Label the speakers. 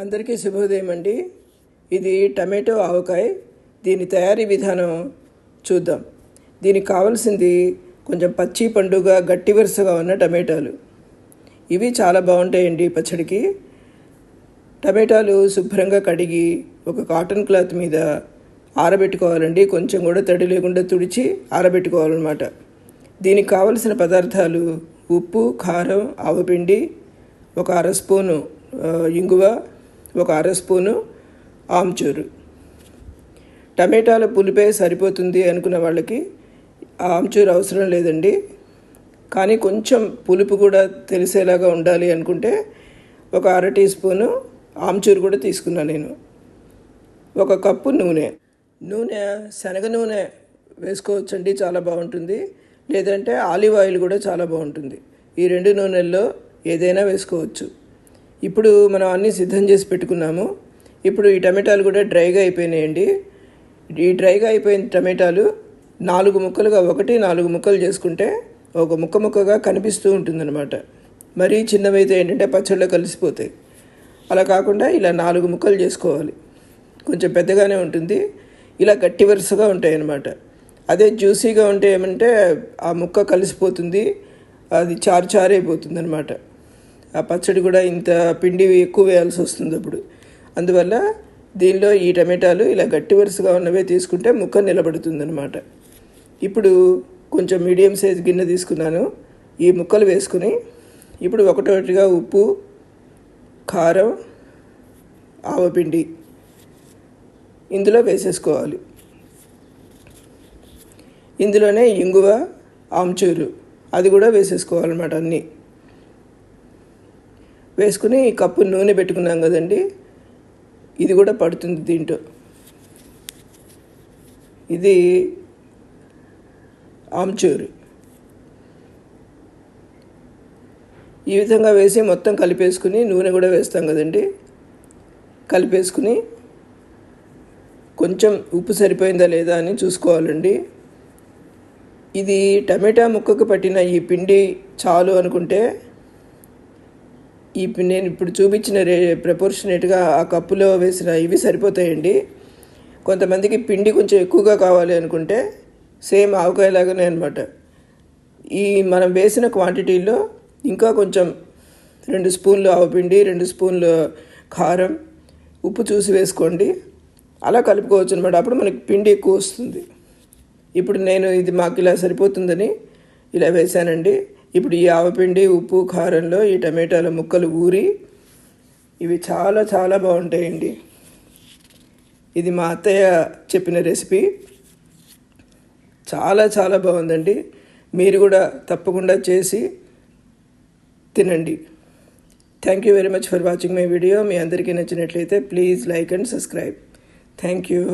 Speaker 1: అందరికీ శుభోదయం అండి ఇది టమాటో ఆవకాయ. దీని తయారీ విధానం చూద్దాం. దీనికి కావాల్సింది కొంచెం పచ్చి పండుగ గట్టి వరుసగా ఉన్న టమాటాలు. ఇవి చాలా బాగుంటాయండి పచ్చడికి. టమాటాలు శుభ్రంగా కడిగి ఒక కాటన్ క్లాత్ మీద ఆరబెట్టుకోవాలండి. కొంచెం కూడా తడి లేకుండా తుడిచి ఆరబెట్టుకోవాలన్నమాట. దీనికి కావలసిన పదార్థాలు ఉప్పు కారం ఆవపిండి ఒక అర స్పూను ఇంగువ ఒక అర స్పూను ఆమ్చూరు. టమాటాల పులిపే సరిపోతుంది అనుకున్న వాళ్ళకి ఆ ఆమ్చూరు అవసరం లేదండి. కానీ కొంచెం పులుపు కూడా తెలిసేలాగా ఉండాలి అనుకుంటే ఒక అర టీ స్పూను ఆమ్చూరు కూడా తీసుకున్నాను నేను. ఒక కప్పు నూనె. నూనె శనగ నూనె వేసుకోవచ్చండి చాలా బాగుంటుంది. లేదంటే ఆలివ్ ఆయిల్ కూడా చాలా బాగుంటుంది. ఈ రెండు నూనెల్లో ఏదైనా వేసుకోవచ్చు. ఇప్పుడు మనం అన్నీ సిద్ధం చేసి పెట్టుకున్నాము. ఇప్పుడు ఈ టమాటాలు కూడా డ్రైగా అయిపోయినాయండి. ఈ డ్రైగా అయిపోయిన టమాటాలు నాలుగు ముక్కలుగా ఒకటి నాలుగు ముక్కలు చేసుకుంటే ఒక ముక్క ముక్కగా కనిపిస్తూ ఉంటుందన్నమాట. మరీ చిన్నవైతే ఏంటంటే పచ్చళ్ళలో కలిసిపోతాయి. అలా కాకుండా ఇలా నాలుగు ముక్కలు చేసుకోవాలి. కొంచెం పెద్దగానే ఉంటుంది. ఇలా గట్టి వరుసగా ఉంటాయి అన్నమాట అదే జ్యూసీగా ఉంటే ఏమంటే ఆ ముక్క కలిసిపోతుంది. అది చారు చారైపోతుంది అనమాట ఆ పచ్చడి కూడా ఇంత పిండి ఎక్కువ వేయాల్సి వస్తుంది అప్పుడు. అందువల్ల దీనిలో ఈ టమాటాలు ఇలా గట్టి వరుసగా ఉన్నవే తీసుకుంటే ముక్క నిలబడుతుంది అనమాట ఇప్పుడు కొంచెం మీడియం సైజ్ గిన్నె తీసుకున్నాను. ఈ ముక్కలు వేసుకుని ఇప్పుడు ఒకటొకటిగా ఉప్పు కారం ఆవపిండి ఇందులో వేసేసుకోవాలి. ఇందులోనే ఇంగువ ఆమ్చూరు అది కూడా వేసేసుకోవాలన్నమాట అన్నీ. వేసుకుని కప్పు నూనె పెట్టుకున్నాం కదండి. ఇది కూడా పడుతుంది దీంట్లో. ఇది ఆమ్చూరు. ఈ విధంగా వేసి మొత్తం కలిపేసుకుని నూనె కూడా వేస్తాం కదండి. కలిపేసుకుని కొంచెం ఉప్పు సరిపోయిందా లేదా అని చూసుకోవాలండి. ఇది టమాటా ముక్కకు పట్టిన ఈ పిండి చాలు అనుకుంటే ఇప్పుడు నేను ఇప్పుడు చూపించిన రే ప్రపోర్షనేట్గా ఆ కప్పులో వేసిన ఇవి సరిపోతాయండి. కొంతమందికి పిండి కొంచెం ఎక్కువగా కావాలి అనుకుంటే సేమ్ ఆవకాయలాగానే అనమాట ఈ మనం వేసిన క్వాంటిటీలో ఇంకా కొంచెం రెండు స్పూన్లు ఆవపిండి రెండు స్పూన్లు కారం ఉప్పు చూసి వేసుకోండి. అలా కలుపుకోవచ్చు అనమాట అప్పుడు మనకి పిండి ఎక్కువ వస్తుంది. ఇప్పుడు నేను ఇది మాకు ఇలా సరిపోతుందని ఇలా వేశానండి. ఇప్పుడు ఈ ఆవపిండి ఉప్పు కారంలో ఈ టమాటాల ముక్కలు ఊరి ఇవి చాలా చాలా బాగుంటాయండి. ఇది మా అత్తయ్య చెప్పిన రెసిపీ. చాలా చాలా బాగుందండి. మీరు కూడా తప్పకుండా చేసి తినండి. Thank you very much for watching my video మీ అందరికీ నచ్చినట్లయితే please like and subscribe thank you